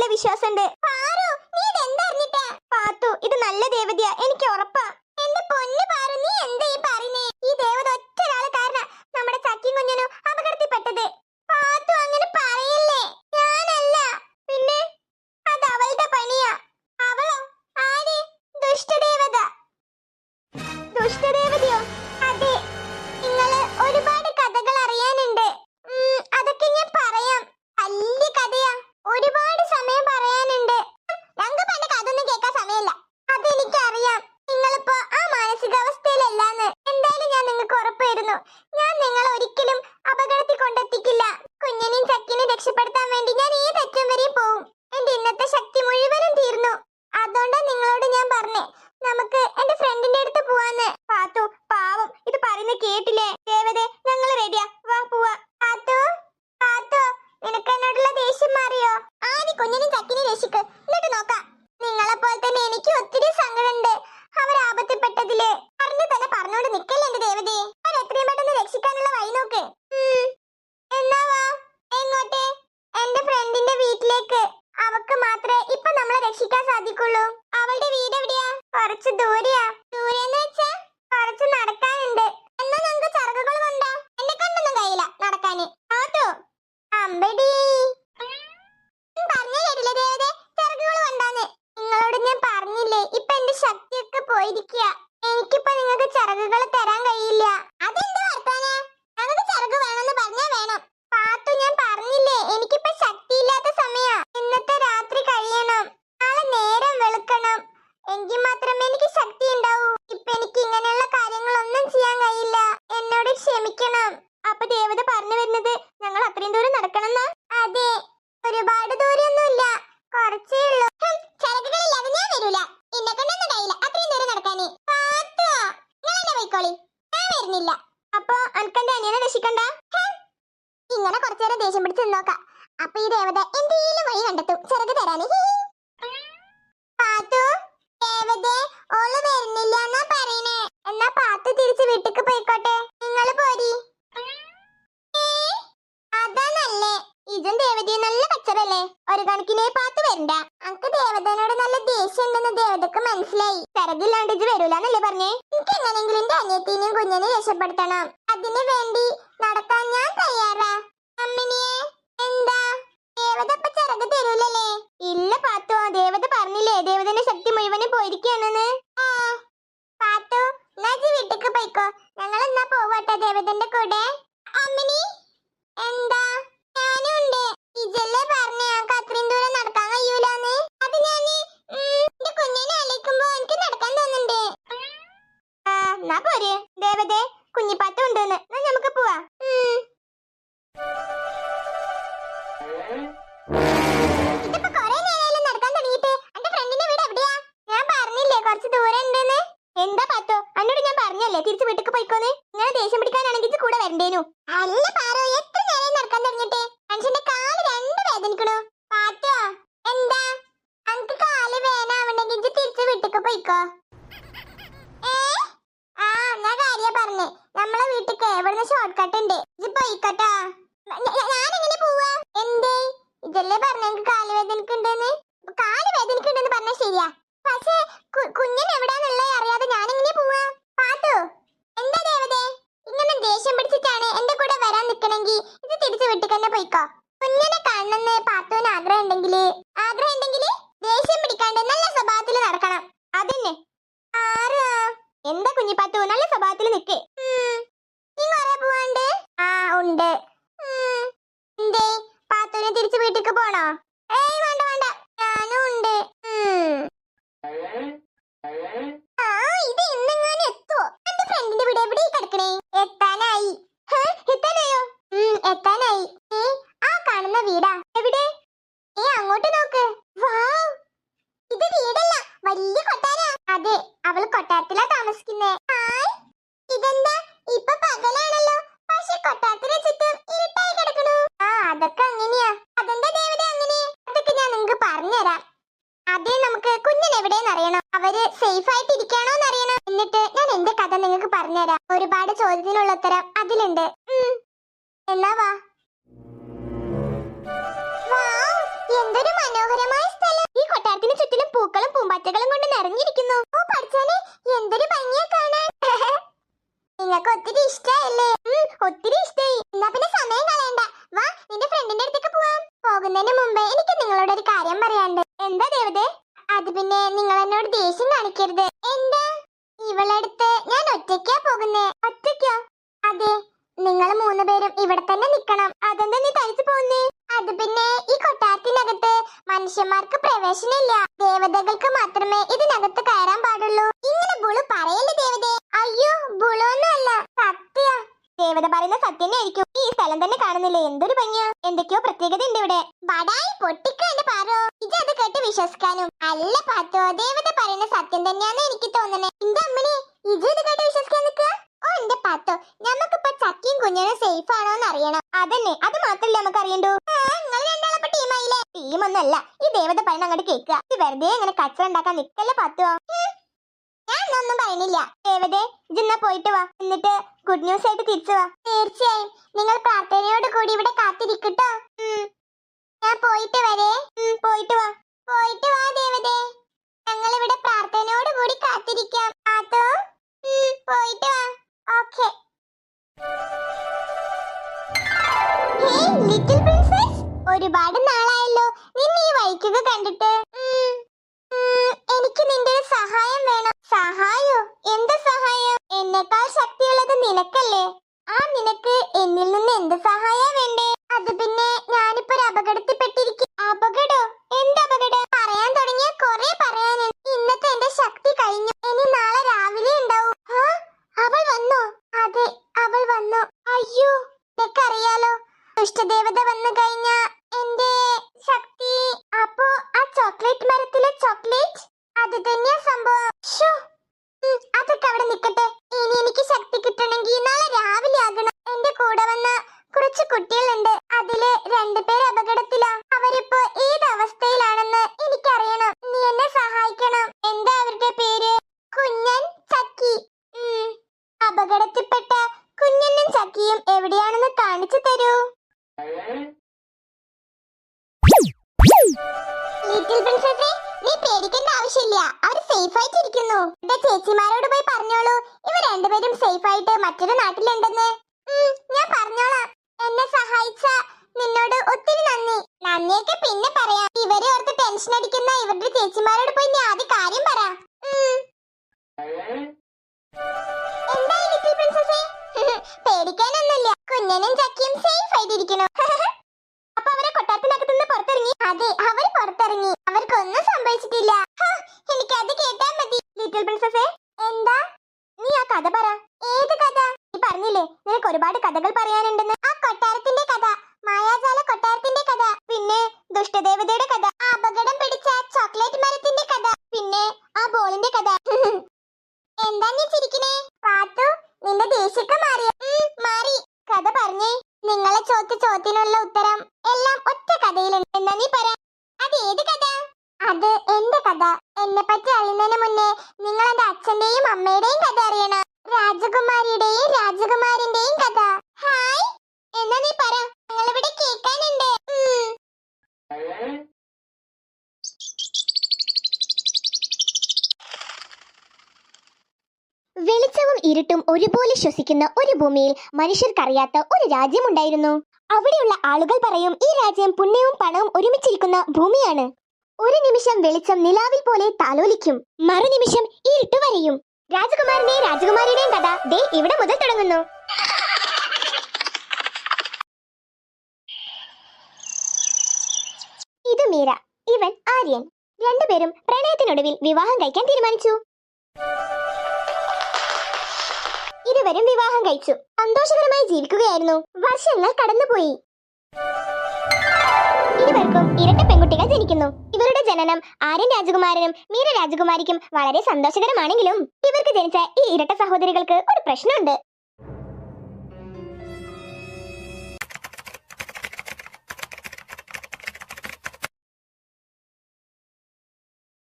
നല്ല വിശ്വാസമുണ്ട് കുഞ്ഞിനും ചക്കിനും രക്ഷിക്ക്. എന്നിട്ട് നോക്കാം നിങ്ങളെ പോലെ തന്നെ എനിക്ക് ഒത്തിരി സങ്കടമുണ്ട്. അവർ ആപത്തിൽപ്പെട്ടതിൽ അറിഞ്ഞു തന്നെ പറഞ്ഞോണ്ട് നിക്കൽ നോക്കാം. അപ്പൊ ഈ ദേവത എന്തെങ്കിലും വഴി കണ്ടെത്തും. ചെറുത് തരാന്. പാത്തു ദേവത ഓൾ വരുന്നില്ല എന്നാ പറയണേ. എന്നാ പാത്തു തിരിച്ച് വീട്ടിക്ക് പോയിക്കോട്ടെ. നിങ്ങൾ പോരി. അതാ നല്ലേ ഇതും ദേവതയും നല്ല കച്ചറല്ലേ ഒരു കണക്കിനെ പാത്തു വരണ്ട. അനക്ക് ദേവതനോട് നല്ല ദേഷ്യം ഉണ്ടെന്ന് ദേവതക്ക് മനസ്സിലായി. പിറകില്ലാണ്ട് ഇത് വരൂലെന്നല്ലേ പറഞ്ഞേ? എനിക്ക് എങ്ങനെങ്കിലും എന്റെ അനിയത്തിനെയും കുഞ്ഞിനെ രക്ഷപ്പെടുത്തണം. അതിനു വേണ്ടി നടക്കാൻ ഞാൻ തയ്യാറാ. പോരെ ദേവതേ കുഞ്ഞിപ്പാത്ത ഉണ്ടെന്ന്. നമുക്ക് പോവാ. എന്താ പാത്തോ? അന്നോട് ഞാൻ പറഞ്ഞല്ലേ തിരിച്ചു വീട്ടിക്ക് പോയിക്കോന്ന്. ഇങ്ങനെ ദേഷ്യം പിടിക്കാനാണെങ്കിൽ കൂടെ വരണ്ടേനു. അല്ല പാറോ എത്ര നേരം നടക്കാൻ തുടങ്ങിട്ടെ മനുഷ്യന്റെ കാൽ രണ്ട് വേദനിക്കണു. പാത്തോ എന്താ? അനക്ക് കാൽ വേനാവണെങ്കിൽ തിരിച്ചു വീട്ടിക്ക് പോയിക്കോ. ഇവിടുന്ന് ഷോർട്ട് കട്ട് ഉണ്ട്. ഇത് പോയിക്കോട്ടാ. ഞാൻ എങ്ങനെ പോവാ? എന്തേ? ഇതല്ലേ പറഞ്ഞെങ്കിൽ കാൽ വേദനക്കുണ്ടെന്ന്? കാൽ ശരിയാ. പക്ഷേ കുഞ്ഞൻ എവിടെയാന്നുള്ളത് അറിയാതെ ഞാൻ എങ്ങനെ പോവാ? പാത്തു എന്താ ദേവതേ? ഇങ്ങനെ ദേഷ്യം പിടിച്ചിട്ടാണ് എന്റെ കൂടെ വരാൻ നിക്കണെങ്കി ഇത് തിരിച്ചു വീട്ടിൽ തന്നെ പോയിക്കോ. കുഞ്ഞിനെ കാണണമെന്ന് പാത്തുവിന് ആഗ്രഹം ഉണ്ടെങ്കിൽ ആഗ്രഹം ഉണ്ടെങ്കിൽ ദേഷ്യം പിടിക്കാണ്ട് പറഞ്ഞുതരാം ആദ്യം നമുക്ക് കുഞ്ഞൻ എവിടെയെന്ന് അറിയണം? അവർ സേഫ് ആയിട്ട് ഇരിക്കാണോ എന്ന് അറിയണം. എന്നിട്ട് ഞാൻ എന്റെ കഥ നിങ്ങൾക്ക് പറഞ്ഞുതരാം. ഒരുപാട് ചോദ്യത്തിനുള്ള ഉത്തരം അതിലുണ്ട്. എന്നാ വൗ, എന്തൊരു മനോഹരമായ സ്ഥലം. ഈ കൊട്ടാരത്തിന് ചുറ്റിലും പൂക്കളും പൂമ്പാറ്റകളും കൊണ്ട് നിറഞ്ഞിരിക്കുന്നു. ഓ പഠിച്ചാനെ എന്തൊരു ഭംഗിയാ കാണാൻ. നിങ്ങൾക്ക് ഒത്തിരി ഇഷ്ടമല്ലേ ഒത്തിരി ഇഷ്ടായി എന്നാ പിന്നെ സമയം കളയണ്ട വാ നിന്റെ ഫ്രണ്ടിന്റെ അടുത്തേക്ക് പോവാം പോകുന്നതിന് മുമ്പേ എനിക്ക് നിങ്ങളോട് ഒരു കാര്യം പറയാനുണ്ട് എന്താ ദേവതേ അത് പിന്നെ നിങ്ങൾ എന്നോട് ദേഷ്യം കാണിക്കരുത് എന്താ ഇവളടുത്ത് ഞാൻ ഒറ്റയ്ക്കാ പോകുന്നേ ഒറ്റയ്ക്കോ അതെ നിങ്ങൾ മൂന്ന് പേരും ഇവിടെ തന്നെ നിക്കണം. അതെന്താ നീ തനിച്ചു പോകുന്നേ അത് പിന്നെ ഈ കൊട്ടാരത്തിനകത്ത് മനുഷ്യന്മാർക്ക് പ്രവേശനമില്ല. ദേവതകൾക്ക് മാത്രമേ ഇതിനകത്ത് കയറാൻ പാടുള്ളൂ. ഇങ്ങനെ ബുളു പറയല്ലേ ദേവതേ? അയ്യോ ബുളു ഒന്നുമല്ല സത്യ. ദേവത പറയുന്ന സത്യം ആയിരിക്കും ഈ സ്ഥലം തന്നെ കാണുന്നില്ലേ? എന്തൊരു ഭംഗിയാ. എന്തൊക്കെയോ പ്രത്യേകത ഉണ്ട് ഇവിടെ. ബടായി പൊട്ടിക്കാണ്ട് പാറോ? ഇത് അത് കേട്ട് വിശ്വസിക്കാനും. അല്ല പാത്തോ ദേവത പറയുന്ന സത്യം തന്നെയാന്ന് എനിക്ക് തോന്നണേ. എന്റെ അമ്മനെ ഇത് കേട്ട് വിശ്വസിക്കാൻ നിൽക്കുക ഓ എന്റെ പത്തോ. നമുക്കിപ്പോ ചക്കിയും കുഞ്ഞനും സേഫ് ആണോ എന്ന് അറിയണം. അതന്നെ അത് മാത്രല്ലേ നമുക്ക് അറിയണ്ടോ നിങ്ങൾ രണ്ടാളപ്പോ ടീമായില്ലേ ടീമൊന്നല്ല ഈ ദേവത പറയുന്ന അങ്ങോട്ട് കേൾക്കുക. ഇത് വെറുതെ ഇങ്ങനെ കച്ചറ ഉണ്ടാക്കാൻ നിക്കല്ലേ പത്തോ? ഞാൻ ഒന്നും പറയുന്നില്ല. ദേവതേ ഇന്ന പോയിട്ട് വാ. എന്നിട്ട് ഗുഡ് ന്യൂസ് ആയിട്ട് തിരിച്ചു വാ. തീർച്ചയായും. നിങ്ങൾ പ്രാർത്ഥനയോട് കൂടി ഇവിടെ കാത്തിരിക്കട്ടോ. ഞാൻ പോയിട്ട് വരേ. പോയിട്ട് വാ. പോയിട്ട് വാ ദേവതേ. ഞങ്ങൾ ഇവിടെ പ്രാർത്ഥനയോട് കൂടി കാത്തിരിക്കാം. അതോ പോയിട്ട് വാ. ഓക്കെ ലിറ്റിൽ പ്രിൻസസ് ഒരുപാട് നാളായല്ലോ. നിന്നെ ഈ വഴിക്കൊക്കെ കണ്ടിട്ട്. എനിക്ക് നിന്റെ ഒരു സഹായം വേണം. സഹായോ? എന്ത് സഹായം? എന്നെക്കാൾ ശക്തിയുള്ളത് നിനക്കല്ലേ. ആ നിനക്ക് എന്നിൽ നിന്ന് എന്ത് സഹായ വേണ്ടേ? അത് പിന്നെ ഞാനിപ്പോ ഒരു അപകടത്തിൽപ്പെട്ടിരിക്കും അപകടോ കുറച്ച് ടെൻഷൻ അടിക്കുന്ന ഇവരുടെ ചേച്ചിമാരോട് പോയി നീ ആദ്യം കാര്യം പറ. ലിറ്റിൽ പ്രിൻസസേ കുഞ്ഞനും സേഫ് ആയിട്ടിരിക്കുന്നു. അവരെ അതെ അവർക്കൊന്നും സംഭവിച്ചിട്ടില്ല. എനിക്ക് മതി. ലിറ്റിൽ പ്രിൻസസേ എന്താ? നീ ആ കഥ പറ. ഏത് കഥ? നീ പറഞ്ഞില്ലേ നിനക്ക് ഒരുപാട് കഥകൾ പറയാനുണ്ടെന്ന്? ആ കൊട്ടാരത്തിന്റെ കഥ. മായാജാല കൊട്ടാരത്തിന്റെ കഥ. പിന്നെ ദുഷ്ടദേവതയുടെ കഥ. അപകടം പിടിച്ച ചോക്ലേറ്റ് മരത്തിന്റെ കഥ. പിന്നെ ആ ബോളിന്റെ കഥ. എന്താ നീ ചിരിക്കണേ പാത്തു നിന്റെ ദേഷ്യമൊക്കെ മാറിയോ ഉം, മാറി. കഥ പറഞ്ഞേ. നിങ്ങളെ ചോദിച്ച ചോദ്യത്തിനുള്ള ഉത്തരം എല്ലാം ഒറ്റ കഥയിലുണ്ട്. എന്നാ നീ പറ. അത് ഏത് കഥ? അത് എന്റെ കഥ. എന്നെ പറ്റി അറിയുന്നതിന് മുന്നേ നിങ്ങൾ എന്റെ അച്ഛന്റെയും അമ്മയുടെയും കഥ അറിയണം. രാജകുമാരിയുടെയും രാജകുമാരിന്റെയും കഥ. ഹായ്. എന്നാ നീ പറ. ഞങ്ങളിവിടെ കേൾക്കാനുണ്ട്. വെളിച്ചവും ഇരുട്ടും ഒരുപോലെ ശ്വസിക്കുന്ന ഒരു ഭൂമിയിൽ മനുഷ്യർക്കറിയാത്ത ഒരു രാജ്യമുണ്ടായിരുന്നു. അവിടെയുള്ള ആളുകൾ പറയും ഈ രാജ്യം പുണ്യവും പണവും ഒരുമിച്ചിരിക്കുന്ന ഭൂമിയാണ്. ഒരു നിമിഷം വെളിച്ചം നിലാവിൽ പോലെ താലോലിക്കും. മറുനിമിഷം ഇരുട്ട് വരയും. രാജകുമാരന്റെയും രാജകുമാരിയുടെയും കഥ ദേ ഇവിടെ മുതൽ തുടങ്ങുന്നു. ഇത് മീര ഇവൻ ആര്യൻ. രണ്ടുപേരും പ്രണയത്തിനൊടുവിൽ വിവാഹം കഴിക്കാൻ തീരുമാനിച്ചു. ഇരുവരും വിവാഹം കഴിച്ചു. സന്തോഷകരമായി ജീവിക്കുകയായിരുന്നു. വർഷങ്ങൾ കടന്നുപോയി. ഇരുവർക്കും ഇരട്ട പെൺകുട്ടികൾ ജനിക്കുന്നു. ഇവരുടെ ജനനം ആര്യൻ രാജകുമാരനും മീര രാജകുമാരിക്കും വളരെ സന്തോഷകരമാണെങ്കിലും ഇവർക്ക് ജനിച്ച ഈ ഇരട്ട സഹോദരികൾക്ക് ഒരു പ്രശ്നമുണ്ട്.